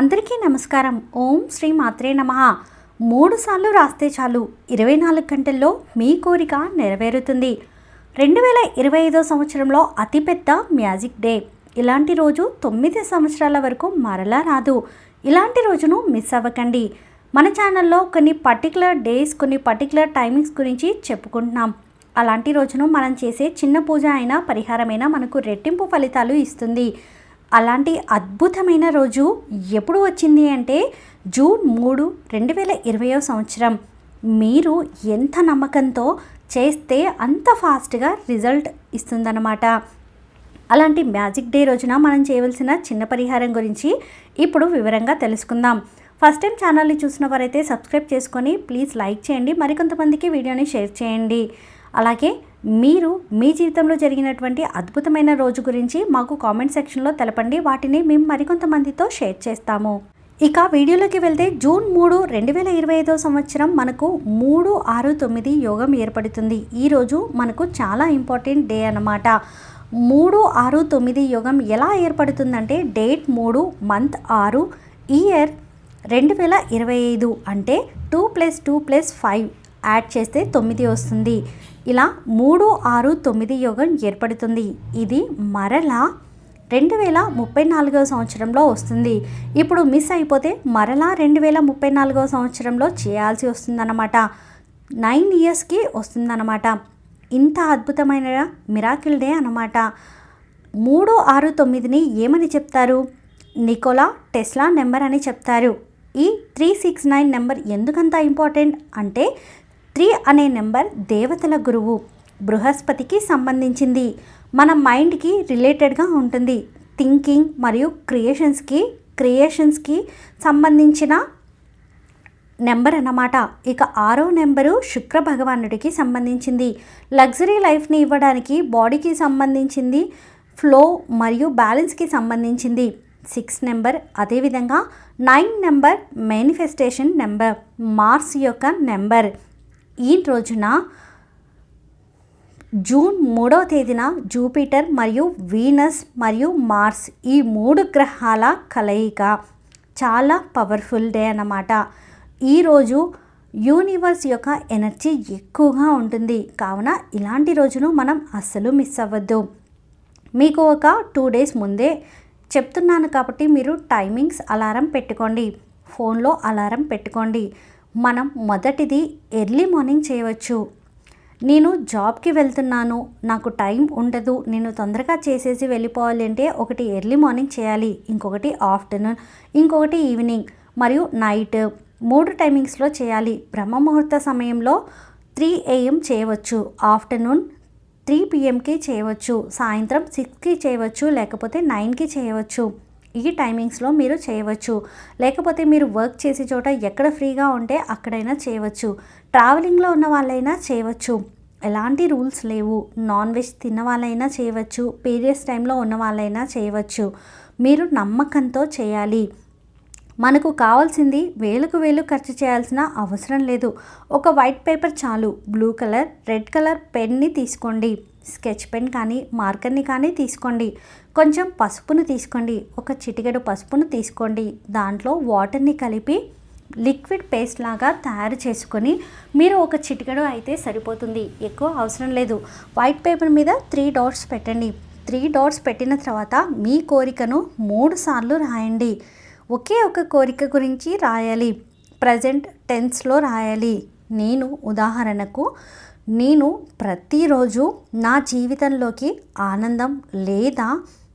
అందరికీ నమస్కారం. ఓం శ్రీ మాత్రే నమ. మూడు సార్లు రాస్తే చాలు. ఇరవై నాలుగు గంటల్లో మీ కోరిక నెరవేరుతుంది. రెండు వేల ఇరవై ఐదో సంవత్సరంలో అతిపెద్ద మ్యాజిక్ డే. ఇలాంటి రోజు తొమ్మిది సంవత్సరాల వరకు మరలా రాదు. ఇలాంటి రోజును మిస్ అవ్వకండి. మన ఛానల్లో కొన్ని పర్టికులర్ డేస్ కొన్ని పర్టికులర్ టైమింగ్స్ గురించి చెప్పుకుంటున్నాం. అలాంటి రోజును మనం చేసే చిన్న పూజ అయినా పరిహారమైనా మనకు రెట్టింపు ఫలితాలు ఇస్తుంది. అలాంటి అద్భుతమైన రోజు ఎప్పుడు వచ్చింది అంటే జూన్ మూడు రెండు వేల ఇరవయో సంవత్సరం. మీరు ఎంత నమ్మకంతో చేస్తే అంత ఫాస్ట్గా రిజల్ట్ ఇస్తుందన్నమాట. అలాంటి మ్యాజిక్ డే రోజున మనం చేయవలసిన చిన్న పరిహారం గురించి ఇప్పుడు వివరంగా తెలుసుకుందాం. ఫస్ట్ టైం ఛానల్ని చూసిన వారైతే సబ్స్క్రైబ్ చేసుకొని ప్లీజ్ లైక్ చేయండి. మరికొంతమందికి వీడియోని షేర్ చేయండి. అలాగే మీరు మీ జీవితంలో జరిగినటువంటి అద్భుతమైన రోజు గురించి మాకు కామెంట్ సెక్షన్లో తెలపండి. వాటిని మేము మరికొంతమందితో షేర్ చేస్తాము. ఇక వీడియోలోకి వెళ్తే జూన్ మూడు రెండు వేల ఇరవై ఐదో సంవత్సరం మనకు మూడు ఆరు తొమ్మిది యోగం ఏర్పడుతుంది. ఈరోజు మనకు చాలా ఇంపార్టెంట్ డే అన్నమాట. మూడు ఆరు తొమ్మిది యోగం ఎలా ఏర్పడుతుందంటే డేట్ మూడు మంత్ ఆరు ఇయర్ రెండు వేల ఇరవై ఐదు అంటే two plus two plus five add చేస్తే తొమ్మిది వస్తుంది. ఇలా మూడు ఆరు తొమ్మిది యోగం ఏర్పడుతుంది. ఇది మరలా రెండు వేల ముప్పై నాలుగవ సంవత్సరంలో వస్తుంది. ఇప్పుడు మిస్ అయిపోతే మరలా రెండు వేల ముప్పై నాలుగవ సంవత్సరంలో చేయాల్సి వస్తుందన్నమాట. నైన్ ఇయర్స్కి వస్తుందన్నమాట. ఇంత అద్భుతమైన మిరాకిల్ డే అన్నమాట. మూడు ఆరు తొమ్మిదిని ఏమని చెప్తారు? నికోలా టెస్లా నెంబర్ అని చెప్తారు. ఈ త్రీ సిక్స్ నైన్ నెంబర్ ఎందుకంత ఇంపార్టెంట్? అంటే త్రీ అనే నెంబర్ దేవతల గురువు. బృహస్పతికి సంబంధించింది. మన మైండ్కి రిలేటెడ్గా ఉంటుంది. థింకింగ్ మరియు క్రియేషన్స్కి క్రియేషన్స్కి సంబంధించిన నెంబర్ అన్నమాట. ఇక ఆరో నెంబరు శుక్ర భగవానుడికి సంబంధించింది. లగ్జరీ లైఫ్ని ఇవ్వడానికి బాడీకి సంబంధించింది ఫ్లో మరియు బ్యాలెన్స్కి సంబంధించింది. సిక్స్ నెంబర్ అదేవిధంగా nine number manifestation number Mars యొక్క నెంబర్. ఈ రోజున జూన్ మూడవ తేదీన జూపిటర్ మరియు వీనస్ మరియు మార్స్ ఈ మూడు గ్రహాల కలయిక. చాలా పవర్ఫుల్ డే అన్నమాట. ఈరోజు యూనివర్స్ యొక్క ఎనర్జీ ఎక్కువగా ఉంటుంది. కావున ఇలాంటి రోజును మనం అస్సలు మిస్ అవ్వద్దు. మీకు ఒక టూ డేస్ ముందే చెప్తున్నాను కాబట్టి మీరు టైమింగ్స్ అలారం పెట్టుకోండి. ఫోన్లో అలారం పెట్టుకోండి. మనం మొదటిది ఎర్లీ మార్నింగ్ చేయవచ్చు. నేను జాబ్కి వెళ్తున్నాను. నాకు టైం ఉండదు. నేను తొందరగా చేసేసి వెళ్ళిపోవాలి అంటే ఒకటి ఎర్లీ మార్నింగ్ చేయాలి. ఇంకొకటి ఆఫ్టర్నూన్ ఇంకొకటి ఈవినింగ్ మరియు నైట్ మూడు టైమింగ్స్లో చేయాలి. బ్రహ్మ ముహూర్త సమయంలో త్రీ ఏఎం చేయవచ్చు. ఆఫ్టర్నూన్ త్రీ పిఎంకి చేయవచ్చు. సాయంత్రం సిక్స్కి చేయవచ్చు. లేకపోతే నైన్కి చేయవచ్చు. ఈ టైమింగ్స్లో మీరు చేయవచ్చు. లేకపోతే మీరు వర్క్ చేసే చోట ఎక్కడ ఫ్రీగా ఉంటే అక్కడైనా చేయవచ్చు. ట్రావెలింగ్లో ఉన్న వాళ్ళైనా చేయవచ్చు. ఎలాంటి రూల్స్ లేవు. నాన్ వెజ్ తిన్న వాళ్ళైనా చేయవచ్చు. పీరియడ్స్ టైంలో ఉన్న వాళ్ళైనా చేయవచ్చు. మీరు నమ్మకంతో చేయాలి. మనకు కావాల్సింది వేలకు వేలు ఖర్చు చేయాల్సిన అవసరం లేదు. ఒక వైట్ పేపర్ చాలు. బ్లూ కలర్ రెడ్ కలర్ పెన్ని తీసుకోండి. స్కెచ్ పెన్ కానీ మార్కర్ని కానీ తీసుకోండి. కొంచెం పసుపును తీసుకోండి. ఒక చిటికెడు పసుపును తీసుకోండి. దాంట్లో వాటర్ని కలిపి లిక్విడ్ పేస్ట్ లాగా తయారు చేసుకొని మీరు ఒక చిటికెడు అయితే సరిపోతుంది. ఎక్కువ అవసరం లేదు. వైట్ పేపర్ మీద త్రీ డాట్స్ పెట్టండి. త్రీ డాట్స్ పెట్టిన తర్వాత మీ కోరికను మూడు సార్లు రాయండి. ఒకే ఒక కోరిక గురించి రాయాలి. ప్రజెంట్ టెన్స్లో రాయాలి. నేను ఉదాహరణకు నేను ప్రతిరోజు నా జీవితంలోకి ఆనందం లేదా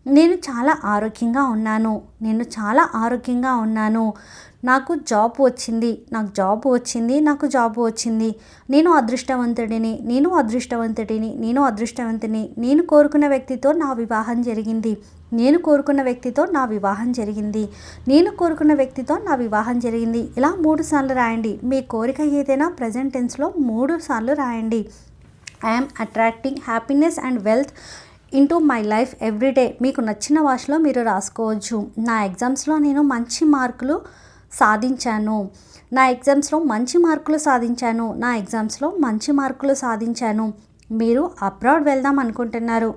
నేను చాలా ఆరోగ్యంగా ఉన్నాను. నేను చాలా ఆరోగ్యంగా ఉన్నాను. నాకు జాబ్ వచ్చింది. నాకు జాబ్ వచ్చింది. నాకు జాబ్ వచ్చింది. నేను అదృష్టవంతుడిని. నేను అదృష్టవంతుడిని. నేను అదృష్టవంతుని. నేను కోరుకున్న వ్యక్తితో నా వివాహం జరిగింది. నేను కోరుకున్న వ్యక్తితో నా వివాహం జరిగింది. నేను కోరుకున్న వ్యక్తితో నా వివాహం జరిగింది. ఇలా మూడు సార్లు రాయండి. మీ కోరిక ఏదైనా ప్రజెంట్ టెన్స్లో మూడు సార్లు రాయండి. I'm attracting happiness and wealth into my life everyday మీకు నచ్చిన భాషలో మీరు రాసుకోవచ్చు. నా ఎగ్జామ్స్లో నేను మంచి మార్కులు సాధించాను. నా ఎగ్జామ్స్లో మంచి మార్కులు సాధించాను. నా ఎగ్జామ్స్లో మంచి మార్కులు సాధించాను. మీరు అబ్రాడ్ వెళ్దాం అనుకుంటున్నారు.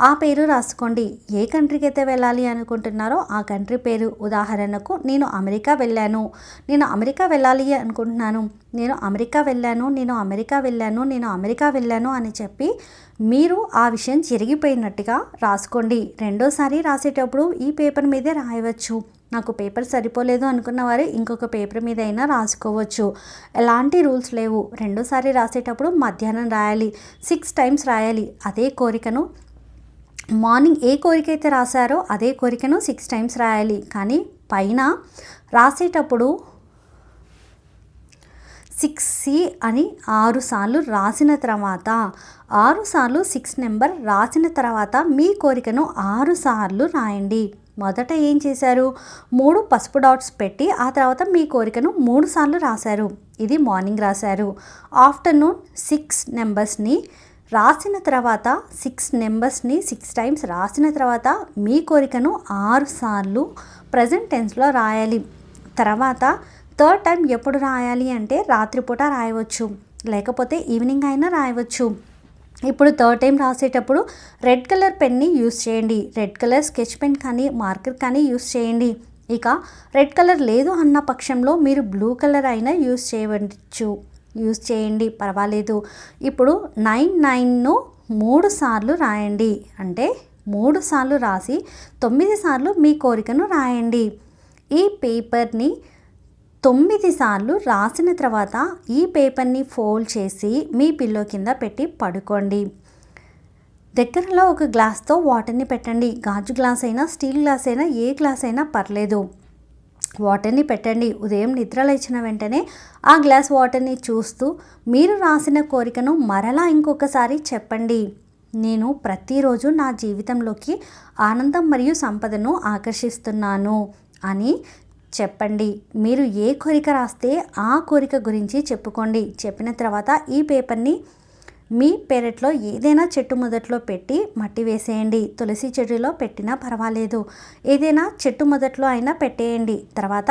ఆ పేరు రాసుకోండి. ఏ కంట్రీకి అయితే వెళ్ళాలి అనుకుంటున్నారో ఆ కంట్రీ పేరు ఉదాహరణకు నేను అమెరికా వెళ్ళాను. నేను అమెరికా వెళ్ళాలి అనుకుంటున్నాను. నేను అమెరికా వెళ్ళాను. నేను అమెరికా వెళ్ళాను. నేను అమెరికా వెళ్ళాను అని చెప్పి మీరు ఆ విషయం జరిగిపోయినట్టుగా రాసుకోండి. రెండోసారి రాసేటప్పుడు ఈ పేపర్ మీదే రాయవచ్చు. నాకు పేపర్ సరిపోలేదు అనుకున్న వారు ఇంకొక పేపర్ మీద అయినా రాసుకోవచ్చు. ఎలాంటి రూల్స్ లేవు. రెండోసారి రాసేటప్పుడు మధ్యాహ్నం రాయాలి. సిక్స్ టైమ్స్ రాయాలి. అదే కోరికను మార్నింగ్ ఏ కోరిక అయితే రాశారో అదే కోరికను సిక్స్ టైమ్స్ రాయాలి. కానీ పైన రాసేటప్పుడు సిక్స్ సి అని ఆరు సార్లు రాసిన తర్వాత ఆరు సార్లు సిక్స్ నెంబర్ రాసిన తర్వాత మీ కోరికను ఆరు సార్లు రాయండి. మొదట ఏం చేశారు? మూడు పసుపు డాట్స్ పెట్టి ఆ తర్వాత మీ కోరికను మూడు సార్లు రాశారు. ఇది మార్నింగ్ రాశారు. ఆఫ్టర్నూన్ సిక్స్ నెంబర్స్ని రాసిన తర్వాత సిక్స్ నెంబర్స్ని సిక్స్ టైమ్స్ రాసిన తర్వాత మీ కోరికను ఆరు సార్లు ప్రజెంట్ టెన్స్లో రాయాలి. తర్వాత థర్డ్ టైం ఎప్పుడు రాయాలి అంటే రాత్రిపూట రాయవచ్చు. లేకపోతే ఈవినింగ్ అయినా రాయవచ్చు. ఇప్పుడు థర్డ్ టైం రాసేటప్పుడు రెడ్ కలర్ పెన్ని యూస్ చేయండి. రెడ్ కలర్ స్కెచ్ పెన్ కానీ మార్కర్ కానీ యూస్ చేయండి. ఇక రెడ్ కలర్ లేదు అన్న పక్షంలో మీరు బ్లూ కలర్ అయినా యూస్ చేయవచ్చు. యూస్ చేయండి పర్వాలేదు. ఇప్పుడు నైన్ నైన్ను మూడు సార్లు రాయండి. అంటే మూడు సార్లు రాసి తొమ్మిది సార్లు మీ కోరికను రాయండి. ఈ పేపర్ని తొమ్మిది సార్లు రాసిన తర్వాత ఈ పేపర్ని ఫోల్డ్ చేసి మీ పిల్లో కింద పెట్టి పడుకోండి. దగ్గరలో ఒక గ్లాస్తో వాటర్ని పెట్టండి. గాజు గ్లాస్ అయినా స్టీల్ గ్లాస్ అయినా ఏ గ్లాస్ అయినా పర్లేదు. వాటర్ని పెట్టండి. ఉదయం నిద్ర లేచిన వెంటనే ఆ గ్లాస్ వాటర్ని చూస్తూ మీరు రాసిన కోరికను మరలా ఇంకొకసారి చెప్పండి. నేను ప్రతిరోజు నా జీవితంలోకి ఆనందం మరియు సంపదను ఆకర్షిస్తున్నాను అని చెప్పండి. మీరు ఏ కోరిక రాస్తే ఆ కోరిక గురించి చెప్పుకోండి. చెప్పిన తర్వాత ఈ పేపర్ని మీ పెరట్లో ఏదైనా చెట్టు మొదట్లో పెట్టి మట్టి వేసేయండి. తులసి చెట్టులో పెట్టినా పర్వాలేదు. ఏదైనా చెట్టు మొదట్లో అయినా పెట్టేయండి. తర్వాత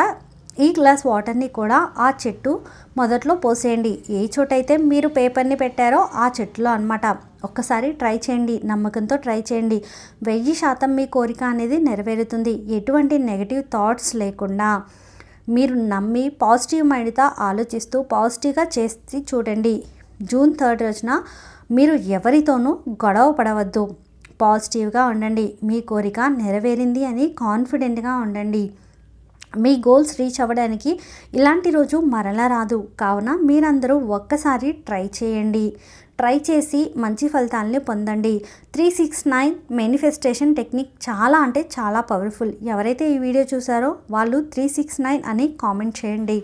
ఈ గ్లాస్ వాటర్ని కూడా ఆ చెట్టు మొదట్లో పోసేయండి. ఏ చోటైతే మీరు పేపర్ని పెట్టారో ఆ చెట్టులో అనమాట ఒక్కసారి ట్రై చేయండి. నమ్మకంతో ట్రై చేయండి. వెయ్యి శాతం మీ కోరిక అనేది నెరవేరుతుంది. ఎటువంటి నెగిటివ్ థాట్స్ లేకుండా మీరు నమ్మి పాజిటివ్ మైండ్తో ఆలోచిస్తూ పాజిటివ్గా చేసి చూడండి. జూన్ థర్డ్ రోజున మీరు ఎవరితోనూ గొడవ పడవద్దు. పాజిటివ్గా ఉండండి. మీ కోరిక నెరవేరింది అని కాన్ఫిడెంట్గా ఉండండి. మీ గోల్స్ రీచ్ అవ్వడానికి ఇలాంటి రోజు మరలా రాదు. కావున మీరందరూ ఒక్కసారి ట్రై చేయండి. ట్రై చేసి మంచి ఫలితాలని పొందండి. Three six nine manifestation technique చాలా అంటే చాలా పవర్ఫుల్. ఎవరైతే ఈ వీడియో చూసారో వాళ్ళు త్రీ సిక్స్ నైన్ అని కామెంట్ చేయండి.